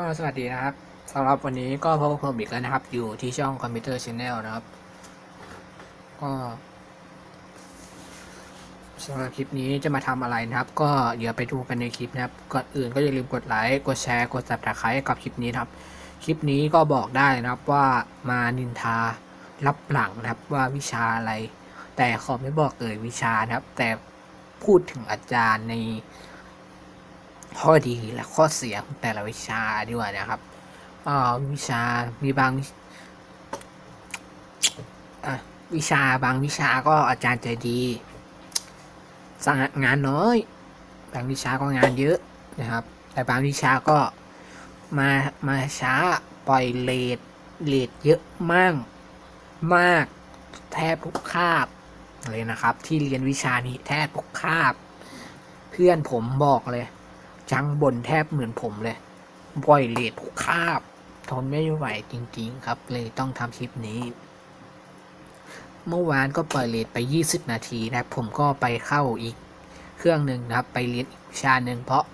ก็สวัสดีนะครับสำหรับวันนี้ก็พบกับผมอีกแล้วนะครับ อยู่ที่ช่องคอมพิวเตอร์ชแนลนะครับ ก็สำหรับคลิปนี้จะมาทำอะไรนะครับ ก็เดี๋ยวไปดูกันในคลิปนะครับก่อนอื่นก็อย่าลืมกดไลค์กดแชร์กด subscribe กับคลิปนี้นะครับ คลิปนี้ก็บอกได้นะครับว่ามานินทารับหลังนะครับว่าวิชาอะไร แต่ขอไม่บอกเอ่ยวิชานะครับ แต่พูดถึงอาจารย์ใน ข้อดีและข้อเสียของแต่ละวิชาดีกว่านะครับอ่าวิชามีบางอะวิชาบางวิชาก็อาจารย์ใจดีสั่งงานน้อย บางวิชาก็งานเยอะนะครับ แต่บางวิชาก็มามาช้าปล่อยเลทเลทเยอะมากมากแทบทุกคาบเลยนะครับ ที่เรียนวิชานี้แทบทุกคาบ เพื่อนผมบอกเลย จังบนแทบเหมือนผมเลยบ่อยเลททุกคาบ ทนไม่ไหวจริง ๆ ครับ เลยต้องทำคลิปนี้ เมื่อวานก็ปล่อยเลทไป 20 นาทีนะผมก็ไปเข้าอีกเครื่องหนึ่งนะครับ ไปเรียนอีกชาหนึ่งเพราะ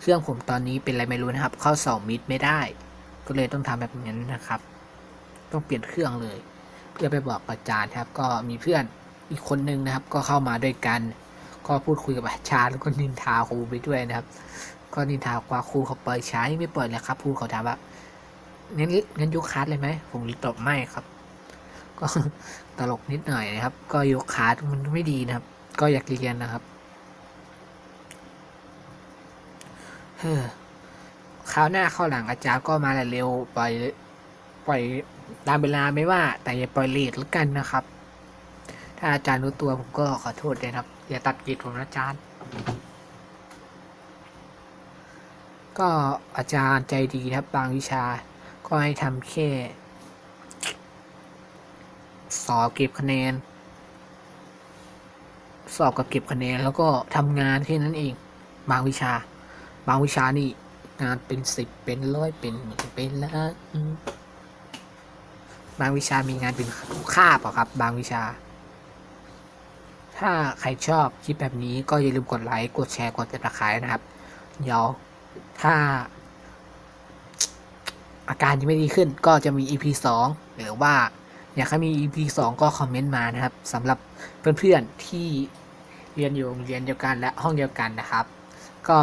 เครื่องผมตอนนี้เป็นอะไรไม่รู้นะครับ เข้าสองมิดไม่ได้ ก็เลยต้องทำแบบนั้นนะครับ ต้องเปลี่ยนเครื่องเลย เพื่อไปบอกอาจารย์ครับ ก็มีเพื่อนอีกคนนึงนะครับ ก็เข้ามาด้วยกัน ก็พูดคุยกับอาจารย์แล้วก็นินทาครูไปด้วยนะครับ ก็นินทาว่าครูเขาเปล่อยใช้ไม่เปล่อยเลยครับครูเขาถามว่างั้นงั้นยกคลาสเลยไหมผมตอบไม่ครับ ก็ตลกนิดหน่อยนะครับ ก็ยกคลาสมันไม่ดีนะครับ ก็อยากเรียนนะครับเฮ้อคราวหน้าเข้าวหลังอาจารย์ก็มาเร็วปล่อยปล่อยตามเวลาไม่ว่า แต่อย่าปล่อยเลทแล้วกันนะครับ ถ้าอาจารย์รู้ตัวผมก็ขอโทษเลยครับ อย่าตัดกิจผมนะอาจารย์ ก็อาจารย์ใจดีครับบางวิชา ก็ให้ทำแค่ สอบเก็บคะแนน สอบกับเก็บคะแนนแล้วก็ทำงานแค่นั้นเอง บางวิชา บางวิชานี่งานเป็นสิบเป็นร้อยเป็นเป็นล้านบางวิชามีงานเป็นค่าบอะครับ บางวิชา ถ้าใครชอบคลิปแบบนี้ก็อย่าลืมกดไลค์ กดแชร์ กดติดตามนะครับ เดี๋ยว ถ้า อาการยังไม่ดีขึ้นก็จะมี EP 2 หรือว่า อยากให้มี EP 2 ก็คอมเมนต์มานะครับสำหรับเพื่อนๆที่เรียนอยู่โรงเรียนเดียวกันและห้องเดียวกันนะครับ ก็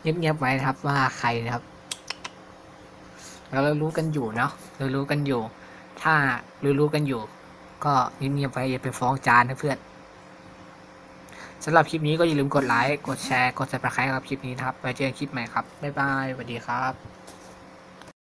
เงียบๆไว้นะครับว่าใครนะครับเรารู้กันอยู่เนาะเรารู้กันอยู่ ถ้ารู้ๆกันอยู่ ก็เงียบๆไว้อย่าไปฟ้องจานนะเพื่อน สำหรับคลิปนี้ก็อย่าลืมกดไลค์ กดแชร์ กด subscribe กับคลิปนี้นะครับ ไว้เจอกันคลิปใหม่ครับ บ๊ายบายสวัสดีครับ